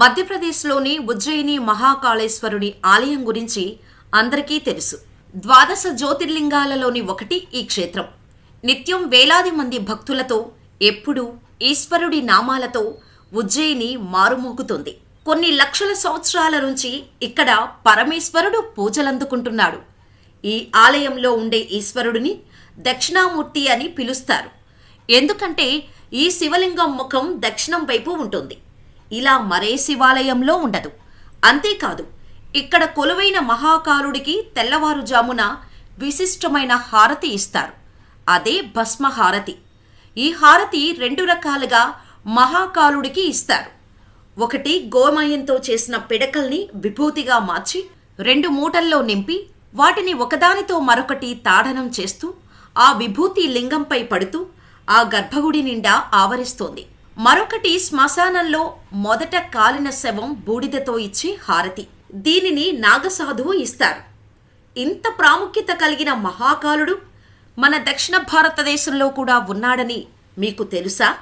మధ్యప్రదేశ్లోని ఉజ్జయిని మహాకాళేశ్వరుని ఆలయం గురించి అందరికీ తెలుసు. ద్వాదశ జ్యోతిర్లింగాలలోని ఒకటి ఈ క్షేత్రం. నిత్యం వేలాది మంది భక్తులతో ఎప్పుడూ ఈశ్వరుడి నామాలతో ఉజ్జయిని మారుమోగుతుంది. కొన్ని లక్షల సంవత్సరాల నుంచి ఇక్కడ పరమేశ్వరుడు పూజలందుకుంటున్నాడు. ఈ ఆలయంలో ఉండే ఈశ్వరుడిని దక్షిణామూర్తి అని పిలుస్తారు. ఎందుకంటే ఈ శివలింగం ముఖం దక్షిణం వైపు ఉంటుంది. ఇలా మరే శివాలయంలో ఉండదు. అంతేకాదు ఇక్కడ కొలువైన మహాకాలుడికి తెల్లవారుజామున విశిష్టమైన హారతి ఇస్తారు. అదే భస్మ హారతి. ఈ హారతి రెండు రకాలుగా మహాకాలుడికి ఇస్తారు. ఒకటి గోమయంతో చేసిన పిడకల్ని విభూతిగా మార్చి రెండు మూటల్లో నింపి వాటిని ఒకదానితో మరొకటి తాడనం చేస్తూ ఆ విభూతి లింగంపై పడుతూ ఆ గర్భగుడి నిండా ఆవరిస్తోంది. మరొకటి శ్మశానంలో మొదట కాలిన శవం బూడిదతో ఇచ్చి హారతి. దీనిని నాగసాధువు ఇస్తారు. ఇంత ప్రాముఖ్యత కలిగిన మహాకాలుడు మన దక్షిణ భారతదేశంలో కూడా ఉన్నాడని మీకు తెలుసా?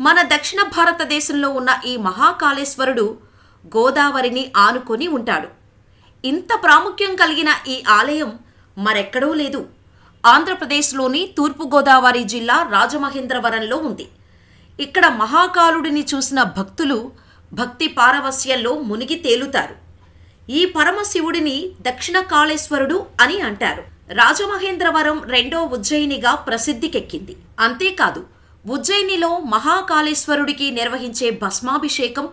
మన దక్షిణ భారతదేశంలో ఉన్న ఈ మహాకాళేశ్వరుడు గోదావరిని ఆనుకొని ఉంటాడు. ఇంత ప్రాముఖ్యం కలిగిన ఈ ఆలయం మరెక్కడో లేదు. ఆంధ్రప్రదేశ్లోని తూర్పుగోదావరి జిల్లా రాజమహేంద్రవరంలో ఉంది. ఇక్కడ మహాకాలుడిని చూసిన భక్తులు భక్తి పారవస్యంలో మునిగి తేలుతారు. ఈ పరమశివుడిని దక్షిణ కాళేశ్వరుడు అని అంటారు. రాజమహేంద్రవరం రెండో ఉజ్జయినిగా ప్రసిద్ధికెక్కింది. అంతేకాదు ఉజ్జయినిలో మహాకాళేశ్వరుడికి నిర్వహించే భస్మాభిషేకం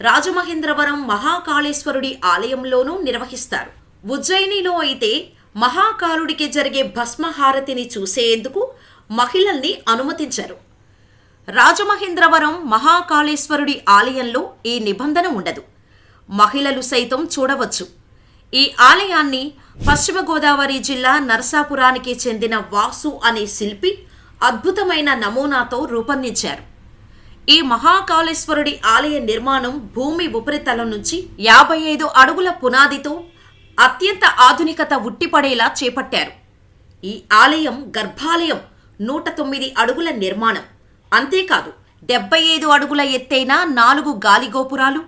రాజమహేంద్రవరం మహాకాళేశ్వరుడి ఆలయంలోనూ నిర్వహిస్తారు. ఉజ్జయినిలో అయితే మహాకాలుడికి జరిగే భస్మహారతిని చూసేందుకు మహిళల్ని అనుమతించరు. రాజమహేంద్రవరం మహాకాళేశ్వరుడి ఆలయంలో ఈ నిబంధన ఉండదు. మహిళలు సైతం చూడవచ్చు. ఈ ఆలయాన్ని పశ్చిమ గోదావరి జిల్లా నరసాపురానికి చెందిన వాసు అనే శిల్పి అద్భుతమైన నమూనాతో రూపొందించారు. ఈ మహాకాళేశ్వరుడి ఆలయ నిర్మాణం భూమి ఉపరితలం నుంచి యాభై ఐదు అడుగుల పునాదితో అత్యంత ఆధునికత ఉట్టిపడేలా చేపట్టారు. ఈ ఆలయం గర్భాలయం నూట తొమ్మిది అడుగుల నిర్మాణం. అంతేకాదు డెబ్బై ఐదు అడుగుల ఎత్తైన నాలుగు గాలిగోపురాలు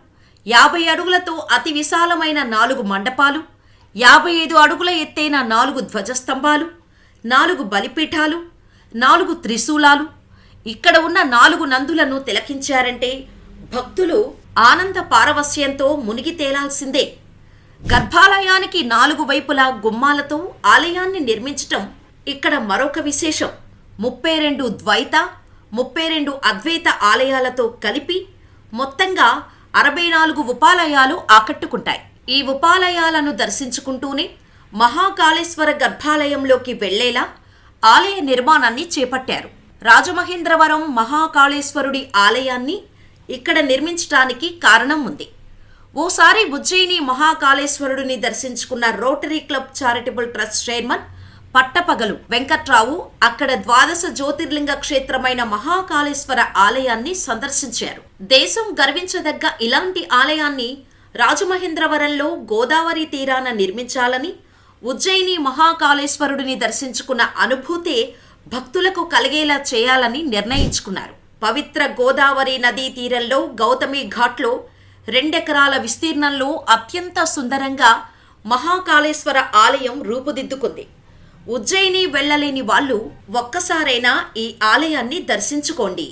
యాభై అడుగులతో అతి విశాలమైన నాలుగు మండపాలు యాభై ఐదు అడుగుల ఎత్తైన నాలుగు ధ్వజస్తంభాలు నాలుగు బలిపీఠాలు నాలుగు త్రిశూలాలు. ఇక్కడ ఉన్న నాలుగు నందులను తిలకించారంటే భక్తులు ఆనంద పారవస్యంతో మునిగి తేలాల్సిందే. గర్భాలయానికి నాలుగు వైపులా గుమ్మాలతో ఆలయాన్ని నిర్మించటం ఇక్కడ మరొక విశేషం. ముప్పై రెండు ద్వైత ముప్పై రెండు అద్వైత ఆలయాలతో కలిపి మొత్తంగా అరవై నాలుగు ఉపాలయాలు ఆకట్టుకుంటాయి. ఈ ఉపాలయాలను దర్శించుకుంటూనే మహాకాళేశ్వర గర్భాలయంలోకి వెళ్ళేలా ఆలయ నిర్మాణాన్ని చేపట్టారు. రాజమహేంద్రవరం మహాకాళేశ్వరుడి ఆలయాన్ని ఇక్కడ నిర్మించటానికి కారణం ఉంది. ఓసారి ఉజ్జయిని మహాకాళేశ్వరుడిని దర్శించుకున్న rotary club charitable trust chairman పట్టపగలు. వెంకట్రావు అక్కడ ద్వాదశ జ్యోతిర్లింగ క్షేత్రమైన మహాకాళేశ్వర ఆలయాన్ని సందర్శించారు. దేశం గర్వించదగ్గ ఇలాంటి ఆలయాన్ని రాజమహేంద్రవరంలో గోదావరి తీరాన నిర్మించాలని ఉజ్జయిని మహాకాళేశ్వరుడిని దర్శించుకున్న అనుభూతే భక్తులకు కలిగేలా చేయాలని నిర్ణయించుకున్నారు. పవిత్ర గోదావరి నదీ తీరంలో గౌతమి ఘాట్లో రెండెకరాల విస్తీర్ణంలో అత్యంత సుందరంగా మహాకాళేశ్వర ఆలయం రూపుదిద్దుకుంది. ఉజ్జయిని వెళ్ళలేని వాళ్ళు ఒక్కసారైనా ఈ ఆలయాన్ని దర్శించుకోండి.